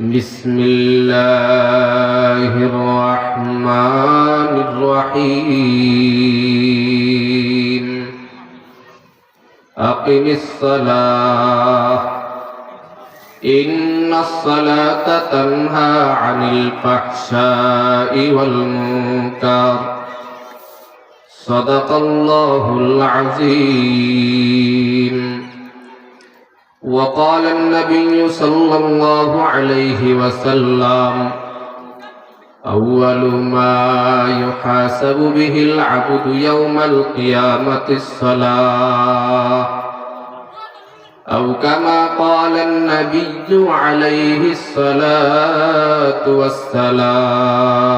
بسم الله الرحمن الرحيم أقم الصلاة إن الصلاة تنهى عن الفحشاء والمنكر صدق الله العظيم وقال النبي صلى الله عليه وسلم أول ما يحاسب به العبد يوم القيامة الصلاة أو كما قال النبي عليه الصلاة والسلام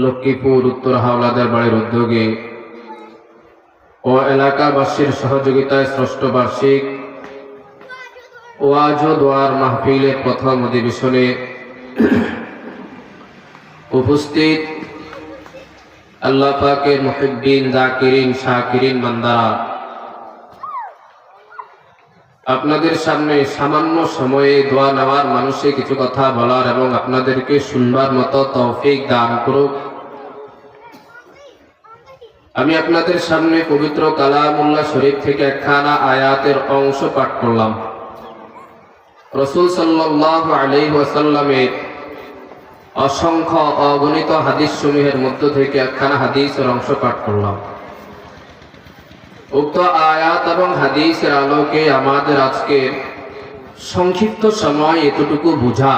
লক্ষ্মীপুর, উত্তর হাওলাদার বাড়ির উদ্যোগে ও এলাকাবাসীর সহযোগিতায় ষষ্ঠ বার্ষিক ওয়াজ দোয়ার মাহফিলের প্রথম অধিবেশনে উপস্থিত আল্লাহ পাকের মুহিদ্দিন জাকিরিন, শাকিরিন বান্দারা আপনাদের সামনে সামান্য সময়ে দোয়া নেওয়ার মানুষে কিছু কথা বলার এবং আপনাদেরকে শুনবার মতো তৌফিক দান করুক। আমি আপনাদের সামনে পবিত্র কালামুল্লাহ শরীফ থেকে একখানা আয়াতের অংশ পাঠ করলাম। রসুল সাল্লাহ আলি ওয়াসাল্লামের অসংখ্য অগণিত হাদিস সমূহের মধ্য থেকে একখানা হাদিসের অংশ পাঠ করলাম। উক্ত আয়াত এবং হাদিসের আলোকে আমাদের আজকে সংক্ষিপ্ত সময় এতটুকু বোঝা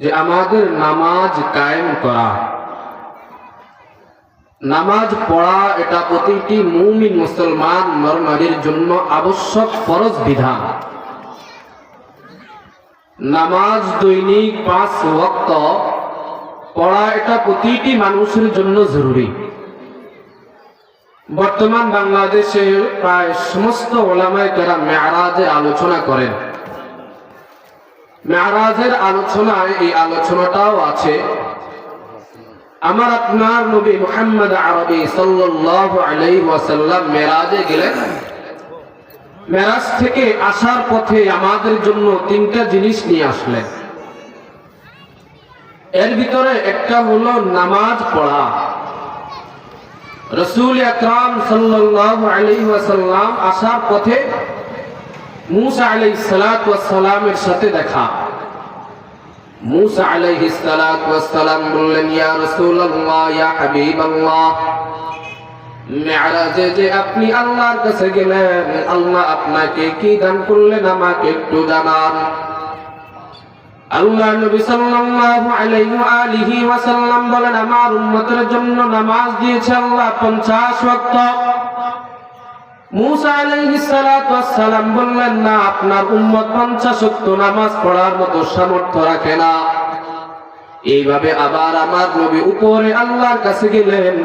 যে আমাদের নামাজ কায়েম করা, নামাজ পড়া এটা প্রতিটি মুমিন মুসলমান নরনারীর জন্য আবশ্যক ফরজ বিধান। নামাজ দৈনিক পাঁচ ওয়াক্ত পড়া এটা প্রতিটি মানুষের জন্য জরুরি। বর্তমান বাংলাদেশে প্রায় সমস্ত ওলামায় যারা মেয়ারাজের আলোচনা করেন। মেয়ারাজের আলোচনায় এই আলোচনাটাও আছে। আমার আপনার নবী মুহাম্মদ আরবি মেরাজে গেলেন। মেরাজ থেকে আসার পথে আমাদের জন্য তিনটা জিনিস নিয়ে আসলেন। এর ভিতরে একটা হলো নামাজ পড়া। রসুল আকরাম সাল্লাল্লাহু আলাইহি ওয়াসাল্লাম আসার পথে মুসা আলাইহিস সালাত ওয়াস সালামের সাথে দেখা মুসা আলাইহিস সালাত ওয়াস সালাম বললেন ইয়া রাসূলুল্লাহ ইয়া হাবিবাল্লাহ মেরাজে যে আপনি আল্লাহর কাছে গেলেন আল্লাহ আপনাকে কি দান করলেন আমাকে একটু জানান আল্লাহ আলিহি বলেন, আমার জন্য নামাজ দিয়েছে আল্লাহ 50 ওয়াক্ত। মুসা না, আপনার উম্মত 50 ওয়াক্ত নামাজ পড়ার মতো সামর্থ্য রাখে না। এইভাবে আবার আমার নবী উপরে আল্লাহর কাছে গেলেন।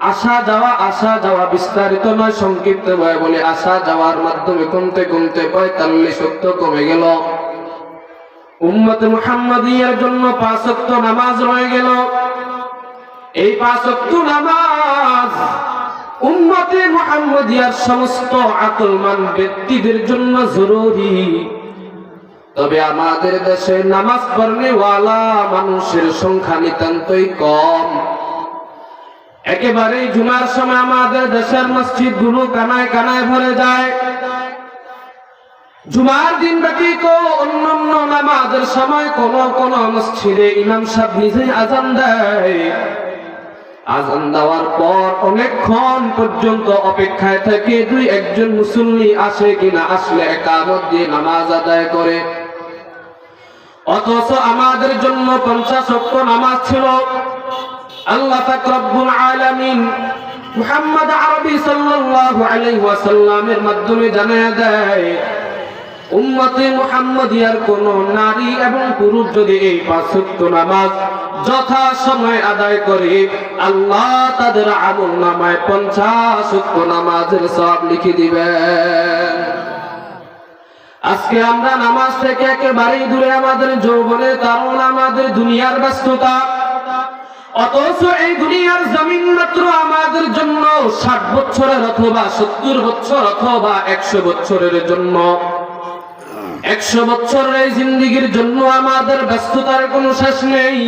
আসা যাওয়া আসা যাওয়া বিস্তারিত নয় সংক্ষিপ্ত ভাবে বলে, আসা যাওয়ার মাধ্যমে কমতে কমতে পঁয়তাল্লিশ সত্য কমে গেল। উম্মত মুহাম্মাদিয়ার জন্য পাঁচ ওয়াক্ত নামাজ রয়ে গেল। এই পাঁচ ওয়াক্ত নামাজ উম্মতে মুহাম্মাদিয়ার সমস্ত আকলমান ব্যক্তিদের জন্য জরুরি। তবে আমাদের দেশে নামাজ পড়নেওয়ালা মানুষের সংখ্যা নিতান্তই কম। একেবারেই জুমার সময় আমাদের দেশের মসজিদগুলো কানায় কানায় ভরে যায়। জুমার দিন ব্যতীত অন্য অন্য নামাজের সময় কোন কোন মসজিদে ইমাম সাহেব নিজেই আজান দেয়। আজান দেওয়ার পর অনেকক্ষণ পর্যন্ত অপেক্ষায় থেকে দুই একজন মুসল্লি আসে কিনা আসলে একামত দিয়ে নামাজ আদায় করে। অথচ আমাদের জন্য পঞ্চাশ অক্ট নামাজ ছিল। আল্লাহ পাক রব্বুল আলামিন মুহাম্মদ আরবি সাল্লাল্লাহু আলাইহি ওয়াসাল্লামের মাধ্যমে জানায় দেয় উম্মতে মুহাম্মদিয়ার কোন নারী এবং পুরুষ যদি এই পাঁচ নামাজ যথা সময় আদায় করে, আল্লাহ তাদের আমল নামায় পঞ্চাশ নামাজের সব লিখে দিবেন। আজকে আমরা নামাজ থেকে একেবারেই দূরে আমাদের যৌবনের কারণ, আমাদের দুনিয়ার ব্যস্ততা। অথচ এই দুনিয়ার জমিন মাত্র আমাদের জন্য ষাট বছরের অথবা সত্তর বছর অথবা একশো বছরের জন্য। একশো বছরের এই জিন্দিগির জন্য আমাদের ব্যস্ততার কোনো শেষ নেই।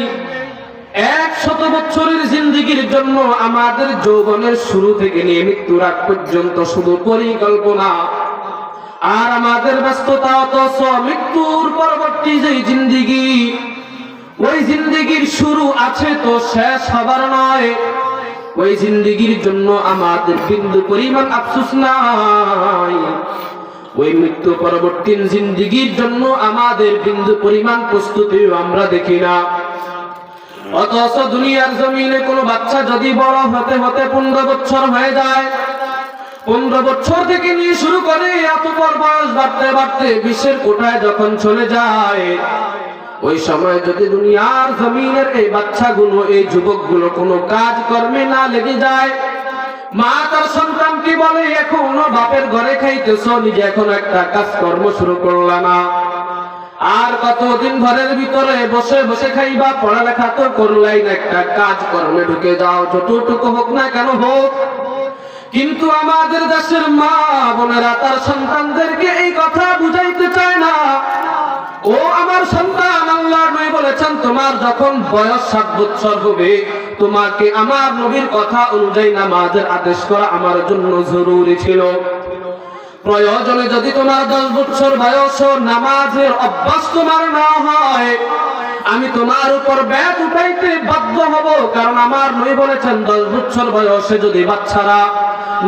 এক শত বছরের জিন্দিগির জন্য আমাদের যৌবনের শুরু থেকে নিয়ে মৃত্যুর আগ পর্যন্ত শুধু পরিকল্পনা। আর আমাদের ব্যস্ততা অথচ মৃত্যুর পরবর্তী যে জিন্দিগি, ওই জিন্দিগির শুরু আছে তো শেষ হবার নয়। ওই জিন্দিগির জন্য আমাদের বিন্দু পরিমাণ আফসুস নাই। ওই মৃত্যু পরবর্তী জিন্দিগির জন্য আমাদের বিন্দু পরিমাণ প্রস্তুতিও আমরা দেখি না। অথচ দুনিয়ার জমিনে কোনো বাচ্চা যদি বড় হতে হতে পনেরো বছর হয়ে যায়, পনেরো বছর থেকে নিয়ে শুরু করে এত পর বয়স বাড়তে বাড়তে বিশ্বের কোটায় যখন চলে যায়, ওই সময় যদি দুনিয়ার জমিনের এই বাচ্চাগুলো, এই যুবকগুলো কোনো কাজ কর্মে না লেগে যায় মা তার সন্তানকে বলে? এখনও বাপের ঘরে খাইতেছ, নিজে এখন একটা কাজ কর্ম শুরু করলা না। আর কতদিন ঘরের ভিতরে বসে বসে খাইবা, পড়ালেখা তো করলাই না, একটা কাজ কর্মে ঢুকে যাও, যতটুকু হোক না কেন হোক। কিন্তু আমাদের দেশের মা বোনেরা তার সন্তানদেরকে এই কথা বুঝাইতে চায় না। ও আমার সন্তান, আল্লাহ নবী বলেছেন, তোমার যখন বয়স সাত বছর হবে তোমাকে আমার নবীর কথা অনুযায়ী নামাজের আদেশ করা আমার জন্য জরুরি ছিল। প্রয়োজনে যদি তোমার দশ বছর বয়স নামাজের অভ্যাস তোমার না হয়, আমি তোমার উপর ব্যাগ উঠাইতে বাধ্য হব, কারণ আমার নই বলেছেন, দশ বছর বয়সে যদি বাচ্চারা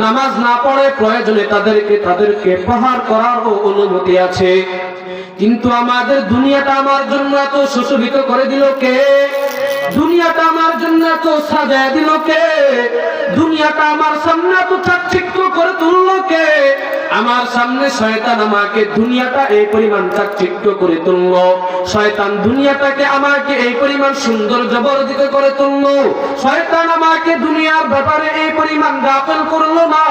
নামাজ না পড়ে, প্রয়োজনে তাদেরকে তাদেরকে প্রহার করার অনুমতি আছে। কিন্তু আমাদের দুনিয়াটা আমার জন্য এত সুশোভিত করে দিল কে? এত সাজায় দিল কে? দুনিয়াটা আমার সামনে এত চাকচিক্য করে তুললো কে? আমার সামনে শয়তান আমাকে দুনিয়াটা এই পরিমাণ চাকচিক্য করে তুললো। শয়তান দুনিয়াটাকে আমাকে এই পরিমাণ সুন্দর জবরদস্ত করে তুললো। শয়তান আমাকে দুনিয়ার ব্যাপারে এই পরিমাণ গাফেল করল না।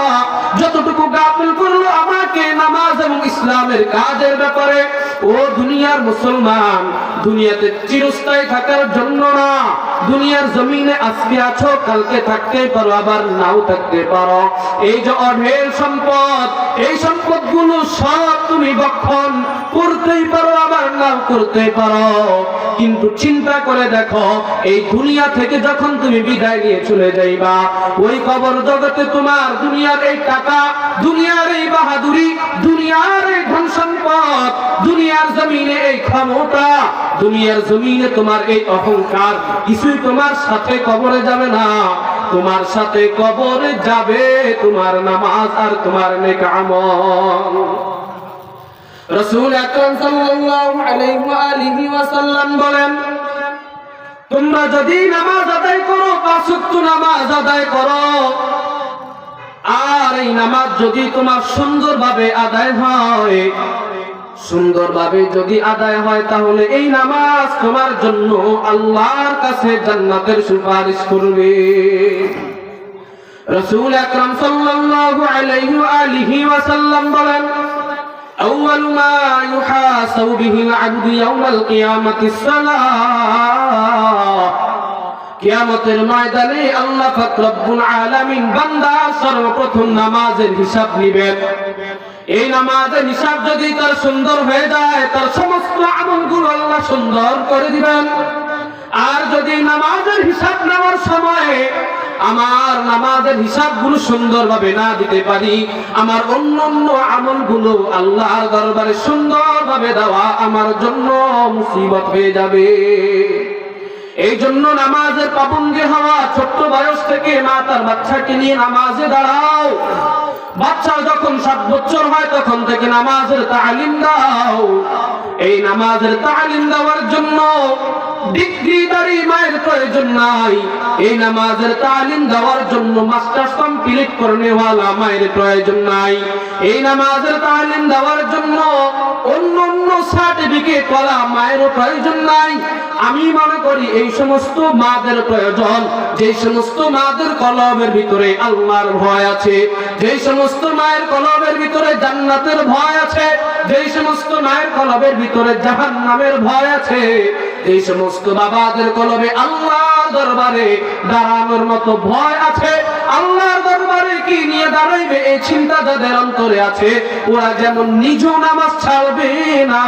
যতটুকু গাফেল করল আমাকে নামাজ এবং ইসলামের কাজের ব্যাপারে। ও দুনিয়ার মুসলমান, দুনিয়াতে চিরস্থায়ী থাকার জন্য না। দুনিয়ার জমিনে আজকে আছো, কালকে থাকতে পারো, আবার নাও থাকতে পারো। এই যে অঢেল সম্পদ, এই সম্পদগুলো সব তুমি বক্ষণ করতেই পারো, আবার নাও করতে পারো। কিন্তু চিন্তা করে দেখো, এই দুনিয়া থেকে যখন তুমি বিদায় নিয়ে চলে যাইবা, ওই কবর জগতে তোমার দুনিয়ার এই টাকা, দুনিয়ার এই বাহাদুরি, দুনিয়ার এই ধন সম্পদ, দুনিয়ার জমিনে এই ক্ষমতা, দুনিয়ার জমিনে তোমার এই অহংকার, কিছুই তোমার সাথে কবরে যাবে না। তোমার সাথে কবরে যাবে তোমার নামাজ আর তোমার নেক আমল। রসুল আকরাম সাল্লাল্লাহু আলাইহি ওয়া আলিহি ওয়াসাল্লাম বলেন, তোমরা যদি নামাজ আদায় করো পাঁচ ওয়াক্ত নামাজ আদায় করো। আর এই নামাজ যদি তোমার সুন্দরভাবে আদায় হয়, সুন্দরভাবে যদি আদায় হয়, তাহলে এই নামাজ তোমার জন্য আল্লাহর কাছে জান্নাতের সুপারিশ করবে। রসুল আকরাম সাল্লাল্লাহু আলাইহি ওয়া আলিহি ওয়াসাল্লাম বলেন أول ما يحاسب به العبد يوم القيامة الصلاة কিয়ামতের ময়দানে আল্লাহ পাক রব্বুল আলামিন বান্দা সর্বপ্রথম নামাজের হিসাব নেবেন এই নামাজের হিসাব যদি তার সুন্দর হয়ে যায় তার সমস্ত আমলগুলো আল্লাহ সুন্দর করে দিবেন আর যদি নামাজের হিসাব নেওয়ার সময় আমার নামাজের হিসাবগুলো সুন্দরভাবে না দিতে পারি, আমার অন্য অন্য আমলগুলো আল্লাহর দরবারে সুন্দরভাবে দেওয়া আমার জন্য মুসিবত হয়ে যাবে। এই জন্য নামাজের পাবন্দি হওয়া ছোট্ট বয়স থেকে মা তার বাচ্চাকে নিয়ে নামাজে দাঁড়াও। বাচ্চা যখন সাত বছর হয়, তখন থেকে নামাজের তালিম দাও। এই নামাজের তালিম দেওয়ার জন্য এই নামাজের দেওয়ার জন্য মায়ের প্রয়োজন নাই। এই নামাজের দেওয়ার জন্য অন্য অন্য সার্টিফিকেট প্রয়োজন নাই। আমি মনে করি এই সমস্ত মাদের প্রয়োজন, যে সমস্ত মাদের কলমের ভিতরে আল্লাহর ভয় আছে, যে সমস্ত মায়ের কলমের ভিতরে জান্নাতের ভয় আছে, যে সমস্ত মায়ের কলমের ভিতরে জাহান্নামের ভয় আছে। যে সমস্ত বাবাদের কলমে আল্লাহর দরবারে দাঁড়ানোর মতো ভয় আছে। আল্লাহর দরবারে কি নিয়ে দাঁড়াইবে? এই চিন্তা যাদের অন্তরে আছে, ওরা যেমন নিজ নামাজ ছাড়বে না,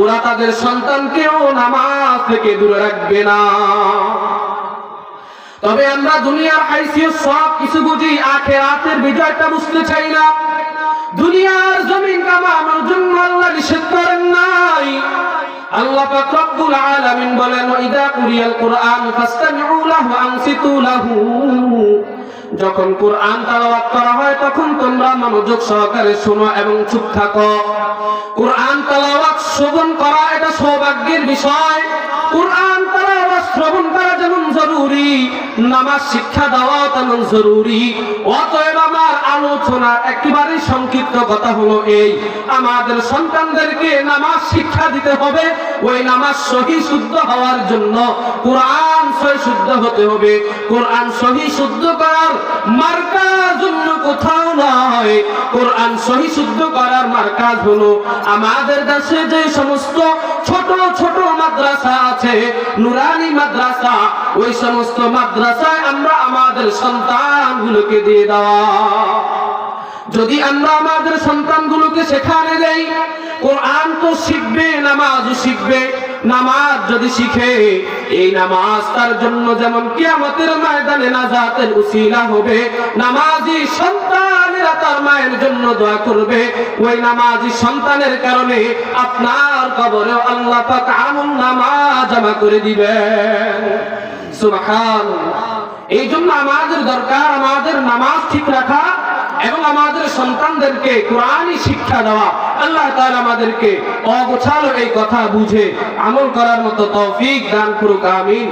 ওরা তাদের সন্তানকেও নামাজ থেকে দূরে রাখবে না। তবে আমরা দুনিয়ার হাইসিয়ত সব কিছু বুঝি, আখেরাতের বিজয়টা বুঝতে চাই না। দুনিয়ার জমিন কামানোর জন্য আল্লাহ নিষেধ করেন নাই। আল্লাহ পাক রব্বুল আলামিন বলেন ইদা কুরিয়াল কুরআন ফাসতামিউ লাহু আনসিতু লাহু। যখন কোরআন তেলাওয়াত করা হয়, তখন তোমরা মনোযোগ সহকারে শোনো এবং চুপ থাকো। কোরআন তেলাওয়াত শ্রবণ করা এটা সৌভাগ্যের বিষয়। কোরআন তেলাওয়াত শ্রবণ করা যেমন জরুরি নামাজ শিক্ষা দেওয়া তেমন জরুরি। অতএব আমার আলোচনা একেবারে সংক্ষিপ্ত কথা হলো এই, আমাদের সন্তানদেরকে নামাজ শিক্ষা দিতে হবে, ওই নামাজ সহি শুদ্ধ হওয়ার জন্য কোরআন সহি শুদ্ধ হতে হবে। কোরআন সহি শুদ্ধ করার মার্কার জন্য কোথাও নয়। কোরআন সহি শুদ্ধ করার মার্কাজ হলো আমাদের দেশে যে সমস্ত ছোট ছোট মাদ্রাসা আছে, নুরানি মাদ্রাসা, ওই সমস্ত মাদ্রাসায় আমরা আমাদের সন্তানগুলোকে দিয়ে দেওয়া। যদি আমরা আমাদের সন্তানগুলোকে সেখানে দেই, কোরআন তো শিখবে নামাজও শিখবে। নামাজ যদি শিখে, এই নামাজ তার জন্য যেমন কিয়ামতের ময়দানে নাজাতের উসিলা হবে, নামাজি সন্তানেরা তার মায়ের জন্য দোয়া করবে। ওই নামাজি সন্তানের কারণে আপনার কবরে আল্লাহ পাক নামাজ জমা করে দিবেন। সুবহান এই জন্য আমাদের দরকার আমাদের নামাজ ঠিক রাখা এবং আমাদের সন্তানদেরকে কোরআনই শিক্ষা দেওয়া। আল্লাহ তাআলা আমাদেরকে অগোছালো এই কথা বুঝে আমল করার মতো তৌফিক দান করুক, আমিন।